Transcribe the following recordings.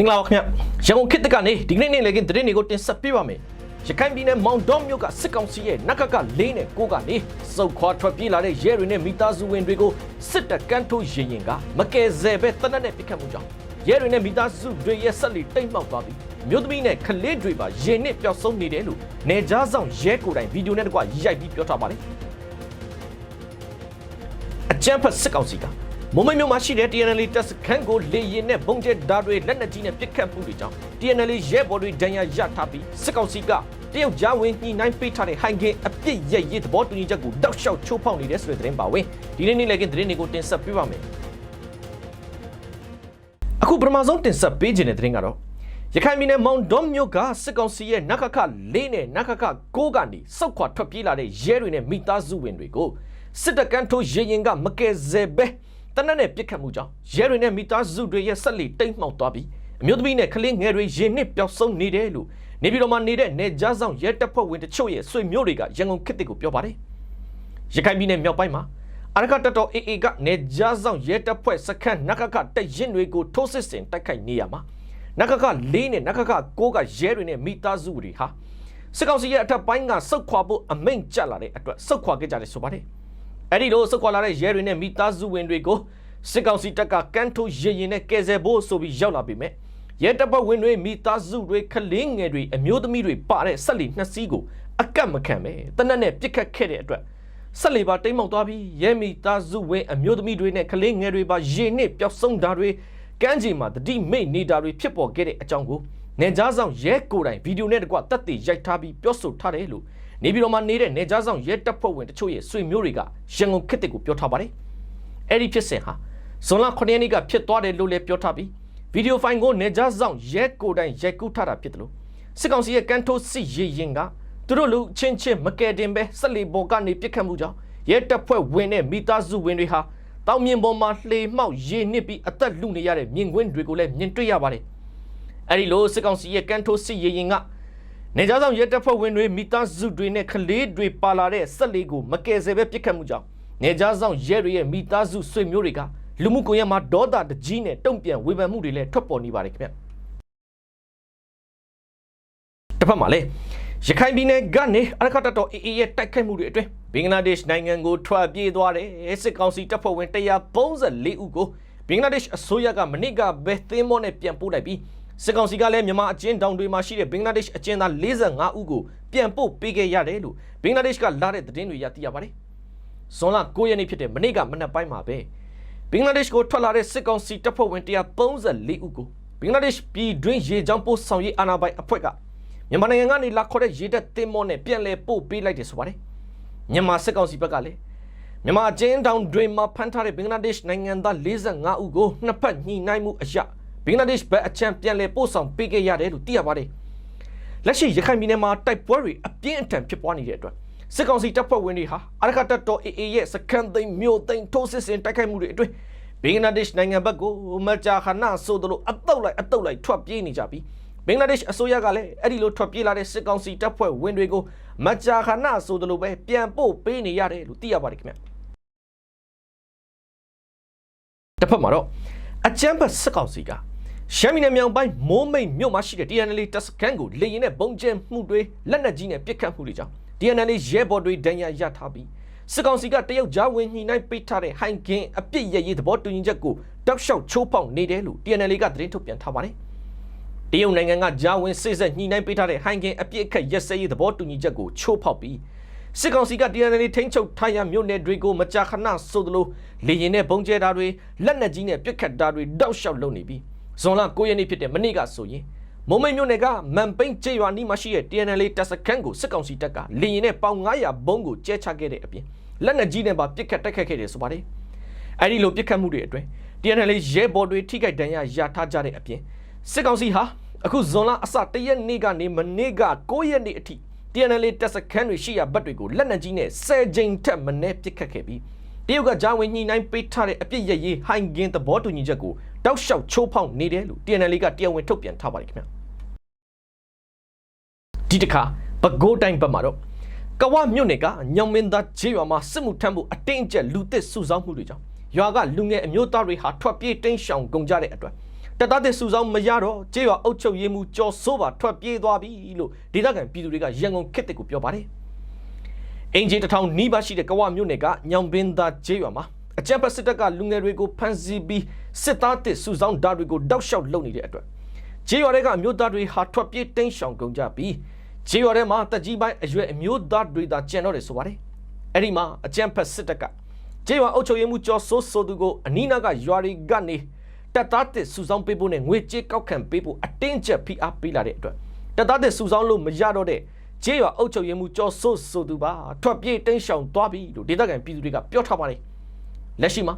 မင်္ဂလာပါခင်ဗျရန်ကုန်ခေတ်တကနေဒီကနေ့နေ့လည်ကင်းသတင်းတွေကိုတင်ဆက်ပေးပါမယ်ရခိုင်ပြည်နယ်မောင်တော်မြို့ကစစ်ကောင်စီရဲ့နက်ကကလေးနဲ့ကိုကနေစုတ်ခွာထွက်ပြေးလာတဲ့ရဲတွေနဲ့မိသားစုဝင်တွေကိုစစ်တပ်ကန်းထိုးရင်ရင်ကမကယ်ဆယ်ပဲတနက်နဲ့ပြစ်ခတ်မှုကြောင့်ရဲတွေနဲ့မိသားစုတွေရဲ့ဆက်လီတိတ်မှောက်သွားပြီးမြို့သမီးနဲ့ကလေးတွေပါရင်နစ်ပျောက်ဆုံးနေတယ်လို့နေကြားဆောင်ရဲကိုယ်တိုင်ဗီဒီယိုနဲ့တကွရိုက်ပြီးပြောထားပါတယ်အကြမ်းဖက်စစ်ကောင်စီက မုံမိတ်မြို့မှာရှိတဲ့ TNL တပ်စခန်းကိုလေရင်နဲ့ဘုံကျဲဓာတ်တွေလက်နက်ကြီးနဲ့ပစ်ခတ်မှုတွေကြောင့် TNL ရဲဘော်တွေဒဏ်ရာရထားပြီးစစ်ကောင်စီကတရုတ်ကြားဝင်ညှိနှိုင်းပေးထားတဲ့ဟိုင်ဂင်အပြစ်ရရေးသဘောတူညီချက်ကိုတောက်လျှောက်ချိုးဖောက်နေတဲ့ဆိုတဲ့သတင်းပါဝင်ဒီနေ့နေ့လည်းကသတင်းတွေကိုတင်ဆက်ပေးပါမယ်အခုပထမဆုံးတင်ဆက်ပေးခြင်းတဲ့သတင်းကတော့ရခိုင်ပြည်နယ်မောင်ဒုံမြို့ကစစ်ကောင်စီရဲ့နခခ၄နဲ့နခခ၉ကနေစောက်ခွာထွက်ပြေးလာတဲ့ရဲတွေနဲ့မိသားစုဝင်တွေကိုစစ်တပ်ကန်းထိုးရေရင်ကမကယ်ဆယ်ပဲ တနက်နဲ့ပြစ်ခတ်မှုကြောင့်ရဲတွေနဲ့မိသားစုတွေရဲ့ဆက်လီတိတ်မှောက်သွားပြီးအမျိုးသမီးနဲ့ကလေးငယ်တွေရင်နစ်ပျောက်ဆုံးနေတယ်လို့နေပြည်တော်မှာနေတဲ့နေကြားဆောင်ရဲတပ်ဖွဲ့ဝင်တချို့ရဲ့ဆွေမျိုးတွေကရန်ကုန်ခေတ်တစ်ကိုပြောပါတယ်ရခိုင်ပြည်နယ်မြောက်ပိုင်းမှာအရကတတော် AA ကနေကြားဆောင်ရဲတပ်ဖွဲ့စခန်းနခခတက်ရင်တွေကိုထိုးစစ်ဆင်တိုက်ခိုက်နေရမှာနခခ၄နဲ့နခခ၉ကရဲတွေနဲ့မိသားစုတွေဟာစစ်ကောင်စီရဲ့အထက်ပိုင်းကစုတ်ခွာဖို့အမိန့်ကျလာတဲ့အတွက်စုတ်ခွာခဲ့ကြတယ်ဆိုပါတယ် အဲ့ဒီလိုစုတ်ခွာလာတဲ့ရဲတွေနဲ့မိသားစုဝင်တွေကိုစစ်ကောင်စီတပ်ကကန်းထိုးရင်ရင်နဲ့ကယ်ဆယ်ဖို့ဆိုပြီးရောက်လာပြီမဲ့ရဲတပ်ဖွဲ့ဝင်တွေမိသားစုတွေခလင်းငယ်တွေအမျိုးသမီးတွေပါတဲ့ဆက်လီနှစ်စီးကိုအကတ်မခံပဲတနက်နဲ့ပြစ်ခတ်ခဲ့တဲ့အတွက်ဆက်လီပါတိမ်မောက်သွားပြီးရဲမိသားစုဝင်အမျိုးသမီးတွေနဲ့ခလင်းငယ်တွေပါရေနစ်ပျောက်ဆုံးတာတွေကန်းကြီးမှာတတိမိတ်နေတာတွေဖြစ်ပေါ်ခဲ့တဲ့အကြောင်းကိုနေကြားဆောင်ရဲကိုယ်တိုင်ဗီဒီယိုနဲ့တကွတက်တည်ရိုက်ထားပြီးပြောဆိုထားတယ်လို့ နေပြည်တော်မှာနေတဲ့နေကြားဆောင်ရဲတပ်ဖွဲ့ဝင်တချို့ရဲ့ဆွေမျိုးတွေကရန်ကုန်ခေတ်တစ်ကိုပြောထားပါတယ်။အဲ့ဒီဖြစ်စဉ်ဟာဇွန်လ9ရက်နေ့ကဖြစ်သွားတယ်လို့လည်းပြောထားပြီးဗီဒီယိုဖိုင်ကိုနေကြားဆောင်ရဲကိုယ်တိုင်ရိုက်ကူးထားတာဖြစ်တယ်လို့စစ်ကောင်စီရဲ့ကန်ထိုးစစ်ရေရင်ကသူတို့လူချင်းချင်းမကယ်တင်ပဲဆက်လီပေါ်ကနေပြစ်ခတ်မှုကြောင့်ရဲတပ်ဖွဲ့ဝင်တဲ့မိသားစုဝင်တွေဟာတောင်မြင်ပေါ်မှာလှေမှောက်ရေနစ်ပြီးအသက်လူနေရတဲ့မြင်ကွင်းတွေကိုလည်းမြင်တွေ့ရပါတယ်။အဲဒီလိုစစ်ကောင်စီရဲ့ကန်ထိုးစစ်ရေရင်က နေကြားဆောင်ရဲတပ်ဖွဲ့ဝင်တွေမိသားစုတွေနဲ့ကလေးတွေပါလာတဲ့ဆက်လီကိုမကယ်ဆယ်ပဲပြစ်ခတ်မှုကြောင့်နေကြားဆောင်ရဲတွေရဲ့မိသားစုဆွေမျိုးတွေကလူမှုကွန်ရက်မှာဒေါသတကြီးနဲ့တုံ့ပြန်ဝေဖန်မှုတွေလည်းထွက်ပေါ်နေပါတယ်ခင်ဗျတစ်ဖက်မှာလည်းရခိုင်ပြည်နယ်ကနေအရခတ်တော် AA ရဲ့တိုက်ခိုက်မှုတွေအတွင်းဘင်္ဂလားဒေ့ရှ်နိုင်ငံကိုထွက်ပြေးသွားတဲ့စစ်ကောင်စီတပ်ဖွဲ့ဝင်134ဦးကိုဘင်္ဂလားဒေ့ရှ်အစိုးရကမနစ်ကပဲသင်းမောနဲ့ပြန်ပို့လိုက်ပြီး စစ်ကောင်စီကလည်းမြန်မာအကျဉ်းတောင်တွေမှာရှိတဲ့ဘင်္ဂလားဒေ့ရှ်အကျဉ်းသား45ဦးကိုပြန်ပို့ပေးခဲ့ရတယ်လို့ဘင်္ဂလားဒေ့ရှ်ကလာတဲ့သတင်းတွေရသိရပါတယ်။ဇွန်လ9ရက်နေ့ဖြစ်တဲ့မနေ့ကမနက်ပိုင်းမှာပဲဘင်္ဂလားဒေ့ရှ်ကိုထွက်လာတဲ့စစ်ကောင်စီတပ်ဖွဲ့ဝင်134ဦးကိုဘင်္ဂလားဒေ့ရှ်ပြည်တွင်းရေကြောင်းပို့ဆောင်ရေးအာဏာပိုင်အဖွဲ့ကမြန်မာနိုင်ငံကနေလာခေါ်တဲ့ရေတပ်သင်္ဘောနဲ့ပြန်လည်ပို့ပေးလိုက်တယ်ဆိုပါတယ်။မြန်မာစစ်ကောင်စီဘက်ကလည်းမြန်မာအကျဉ်းတောင်တွေမှာဖမ်းထားတဲ့ဘင်္ဂလားဒေ့ရှ်နိုင်ငံသား45ဦးကိုနှစ်ဖက်ညှိနှိုင်းမှုအရာ ဘင်္ဂလားဒေ့ရှ်ဘက်အချမ်းပြန်လည်ပို့ဆောင်ပေးခဲ့ရတယ်လို့သိရပါတယ်။လက်ရှိရခိုင်ပြည်နယ်မှာတိုက်ပွဲတွေအပြင်းအထန်ဖြစ်ပွားနေတဲ့အတွက်စစ်ကောင်စီတပ်ဖွဲ့ဝင်တွေဟာအရခတ်တော် AA ရဲ့စကန်သိမ်းမြို့သိမ်းထိုးစစ်ဆင်တိုက်ခိုက်မှုတွေအတွင်းဘင်္ဂလားဒေ့ရှ်နိုင်ငံဘက်ကိုမကြာခဏဆိုသလိုအတုပ်လိုက်အတုပ်လိုက်ထွက်ပြေးနေကြပြီးဘင်္ဂလားဒေ့ရှ်အစိုးရကလည်းအဲ့ဒီလိုထွက်ပြေးလာတဲ့စစ်ကောင်စီတပ်ဖွဲ့ဝင်တွေကိုမကြာခဏဆိုသလိုပဲပြန်ပို့ပေးနေရတယ်လို့သိရပါတယ်ခင်ဗျတစ်ဖက်မှာတော့အကြမ်းဖက်စစ်ကောင်စီက ရှမ်းပြည်နယ်မြောက်ပိုင်းမိုးမိတ်မြို့မှာရှိတဲ့ TNL တပ်စခန်းကိုလေရင်နဲ့ပုံကျဲမှုတွေလက်နက်ကြီးနဲ့ပစ်ခတ်မှုတွေကြောင့် TNL ရဲဘော်တွေဒဏ်ရာရထားပြီးစစ်ကောင်စီကတရုတ်ကြားဝင်ညှိနှိုင်းပေးထားတဲ့ဟိုင်ကင်အပြစ်ရရေးသဘောတူညီချက်ကိုတောက်လျှောက်ချိုးဖောက်နေတယ်လို့ TNL ကသတင်းထုတ်ပြန်ထားပါတယ်။တရုတ်နိုင်ငံကကြားဝင်စစ်ဆက်ညှိနှိုင်းပေးထားတဲ့ဟိုင်ကင်အပြစ်အခက်ရက်စဲရေးသဘောတူညီချက်ကိုချိုးဖောက်ပြီးစစ်ကောင်စီက TNL ထိန်းချုပ်ထားရမြို့နယ်တွေကိုမကြာခဏဆိုသလိုလေရင်နဲ့ပုံကျဲတာတွေလက်နက်ကြီးနဲ့ပစ်ခတ်တာတွေတောက်လျှောက်လုပ်နေပြီး ဇွန်လ9ရက်နေ့ဖြစ်တဲ့မနေ့ကဆိုရင်မုံမိတ်မြို့နယ်ကမန်ပိန်ကျေးရွာနီးမှာရှိတဲ့ TNL တပ်စခန်းကိုစစ်ကောင်စီတပ်ကလေရင်နဲ့ပေါင်900ဘုံးကိုကျဲချခဲ့တဲ့အပြင်လက်နက်ကြီးနဲ့ပါပစ်ခတ်တိုက်ခတ်ခဲ့တယ်ဆိုပါတယ်။အဲဒီလိုပစ်ခတ်မှုတွေအတွင်း TNL ရဲဘော်တွေထိခိုက်ဒဏ်ရာရထားကြတဲ့အပြင်စစ်ကောင်စီဟာအခုဇွန်လအစတရက်နေ့ကနေမနေ့က9ရက်နေ့အထိ TNL တပ်စခန်းတွေရှိရာဘက်တွေကိုလက်နက်ကြီးနဲ့10ကြိမ်ထက်မနည်းပစ်ခတ်ခဲ့ပြီးတရုတ်ကဂျာဝင်ညှိနှိုင်းပေးထားတဲ့အပြစ်ရရေးဟိုင်ဂင်သဘောတူညီချက်ကို တောက်လျှောက်ချိုးဖောက်နေတယ်လို့ TNL ကတရားဝင်ထုတ်ပြန်ထားပါတယ်ခင်ဗျာဒီတစ်ခါပဲခူးတိုင်းဘက်မှာတော့ကဝမြို့နယ်ကညောင်မင်းသားဂျေးရွာမှာစစ်မှုထမ်းဖို့အတင်းအကျပ်လူသစ်စုဆောင်းမှုတွေကြောင့်ရွာကလူငယ်အမျိုးသားတွေဟာထွက်ပြေးတိမ်းရှောင်ကုန်ကြတဲ့အတွက်တက်သားတဲ့စုဆောင်မရတော့ကြေးရွာအုပ်ချုပ်ရေးမှုကြော်စိုးပါထွက်ပြေးသွားပြီလို့ဒေသခံပြည်သူတွေကရန်ကုန်ခေတ်တစ်ကိုပြောပါတယ်အင်ဂျီတစ်ထောင်နီးပါးရှိတဲ့ကဝမြို့နယ်ကညောင်ပင်သာကြေးရွာမှာ အကြံဖက်စစ်တပ်ကလူငယ်တွေကိုဖမ်းဆီးပြီးစစ်သားတစ်စုဆောင်ဓာတ်တွေကိုတောက်လျှောက်လုပ်နေတဲ့အတွက်ကြေးရွာတွေကမြို့သားတွေဟာထွက်ပြေးတိမ်းရှောင်ကုန်ကြပြီးကြေးရွာထဲမှာတက်ကြီးပိုင်းအရွယ်အမျိုးသားတွေသာကျန်တော့တယ်ဆိုပါတယ်အဲ့ဒီမှာအကြံဖက်စစ်တပ်ကကြေးရွာအုပ်ချုပ်ရေးမှုကျော်စိုးဆိုသူကိုအနီးနားကရွာတွေကနေတက်သားတစ်စုဆောင်ပေးဖို့နဲ့ငွေကြေးကောက်ခံပေးဖို့အတင်းကျပ်ဖိအားပေးလာတဲ့အတွက်တက်သားတစ်စုဆောင်လို့မရတော့တဲ့ကြေးရွာအုပ်ချုပ်ရေးမှုကျော်စိုးဆိုသူပါထွက်ပြေးတိမ်းရှောင်သွားပြီလို့ဒေသခံပြည်သူတွေကပြောထားပါတယ် လက်ရှိမှာ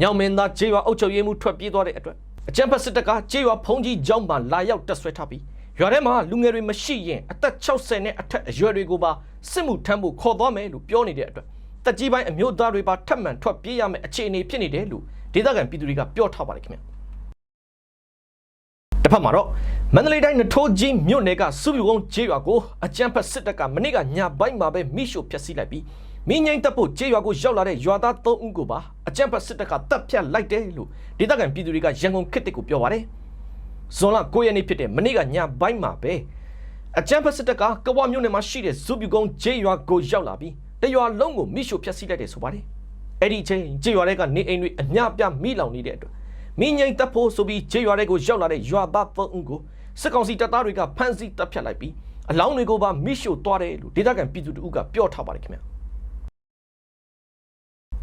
ညောင်မင်းသားကြေးရွာအုပ်ချုပ်ရေးမှုထွက်ပြေးသွားတဲ့အတွက်အကြံဖက်စစ်တပ်ကကြေးရွာဖုံကြီးကျောင်းမှာလာရောက်တက်ဆွဲထားပြီးရွာထဲမှာလူငယ်တွေမရှိရင်အသက်60နဲ့အထက်အရွယ်တွေကိုပါစစ်မှုထမ်းဖို့ခေါ်သွားမယ်လို့ပြောနေတဲ့အတွက်တက်ကြီးပိုင်းအမျိုးသားတွေပါထပ်မံထွက်ပြေးရမယ့်အခြေအနေဖြစ်နေတယ်လို့ဒေသခံပြည်သူတွေကပြောထားပါတယ်ခင်ဗျာတစ်ဖက်မှာတော့မန္တလေးတိုင်းနထိုးကြီးမြို့နယ်ကစုပြုံကုန်းကျေးရွာကိုအကြမ်းဖက်စစ်တပ်ကမနေ့ကညပိုင်းမှာပဲမိရှို့ဖျက်ဆီးလိုက်ပြီး မိငိမ့်တပ်ဖို့ကျေးရွာကိုရောက်လာတဲ့ရွာသား၃ဦးကိုပါအကြမ်းဖက်စစ်တပ်ကတပ်ဖြတ်လိုက်တယ်လို့ဒေသခံပြည်သူတွေကရန်ကုန်ခေတ်တစ်ကိုပြောပါတယ်ဇွန်လ9ရက်နေ့ဖြစ်တဲ့မနေ့ကညပိုင်းမှာပဲအကြမ်းဖက်စစ်တပ်ကကဝမြို့နယ်မှာရှိတဲ့စုပြုံကုန်းကျေးရွာကိုရောက်လာပြီးတရွာလုံးကိုမိရှို့ဖျက်ဆီးလိုက်တယ်ဆိုပါတယ်အဲ့ဒီချိန်ကျေးရွာတွေကနေအိမ်တွေအများပြမိလောင်နေတဲ့အတွက်မိငိမ့်တပ်ဖို့ဆိုပြီးဂျေရွာတွေကိုရောက်လာတဲ့ရွာသားသုံးဦးကိုစစ်ကောင်စီတပ်သားတွေကဖမ်းဆီးတပ်ဖြတ်လိုက်ပြီးအလောင်းတွေကိုပါမိရှို့သွားတယ်လို့ဒေသခံပြည်သူတို့ကပြောထားပါတယ်ခင်ဗျာ